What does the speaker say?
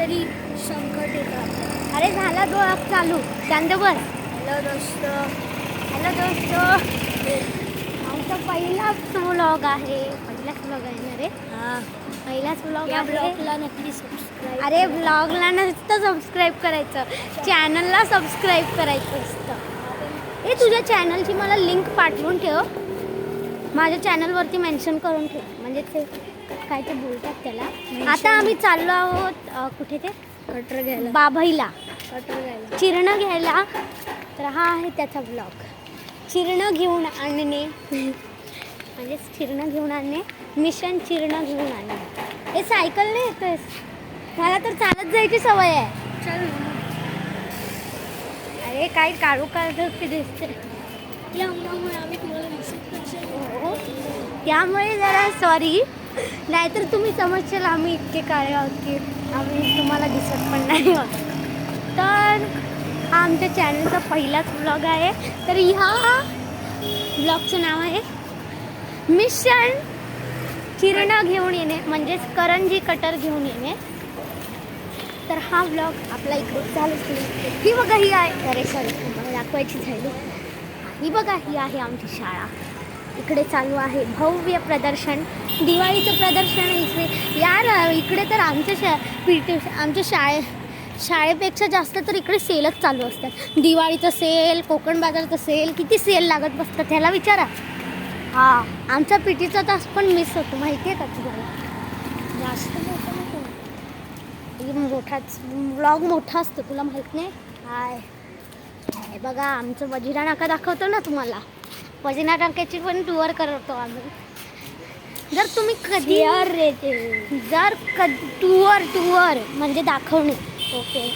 तरी संकट येतात अरे झाला ब्लॉग चालू. शांत बस. हॅलो दोस्त. हॅलो दोस्त. आमचा पहिलाच व्लॉग आहे. पहिलाच व्लॉग आहे ना रे? हा. पहिलाच व्लॉग या ब्लॉगला नक्की सबस्क्राईब अरे ब्लॉगला नुसतं सबस्क्राईब करायचं. चॅनलला सबस्क्राईब करायचं असतं. ए तुझ्या चॅनलची मला लिंक पाठवून ठेव. माझ्या चॅनलवरती मेन्शन करून ठेव. म्हणजे ते काय ते बोलतात त्याला. आता आम्ही चाललो आहोत कुठे ते? कटर घ्यायला. बाभईला. कटर घ्यायला. चिरणं घ्यायला. तर हा आहे त्याचा ब्लॉग चिरणं घेऊन आणणे. म्हणजे चिरणं घेऊन आणणे. मिशन चिरणं घेऊन आणणे. हे सायकलने येतोयस. मला तर चालत जायची सवय आहे. चल अरे काय काळू काढ आम्ही तुम्हाला दिसत हो. त्यामुळे जरा सॉरी नाहीतर तुम्ही समजशाल आम्ही इतके काळे आहोत की आम्ही तुम्हाला दिसत पण नाही आहोत. तर हा आमच्या चॅनलचा पहिलाच ब्लॉग आहे. तर ह्या ब्लॉगचं नाव आहे मिशन किरणं घेऊन येणे म्हणजेच करंजी कटर घेऊन येणे. तर हा ब्लॉग आपला इकडे चालूच नाही ही बघा ही आहे अरे सॉरी तुम्हाला दाखवायची झाली ही बघा ही आहे आमची शाळा. इकडे चालू आहे भव्य प्रदर्शन दिवाळीचं प्रदर्शन आहे इकडे यार इकडे तर आमच्या शा पी टी आमच्या शाळे शाळेपेक्षा जास्त तर इकडे सेलच चालू असतात. दिवाळीचं सेल कोकण बाजारचं सेल किती सेल लागत बसतात त्याला विचारा. हा. आमचा पी टीचा तास पण मिस होतो माहिती आहे का तुम्हाला? जास्त मोठं मोठाच ब्लॉग मोठा असतो तुला माहीत नाही? हाय. बघा आमचं वजिरा नाका दाखवतो ना तुम्हाला. वजिरा नाक्याची पण टूर करतो आम्ही. जर तुम्ही कधी जर कधी टूअर टूअर म्हणजे दाखवणे. ओके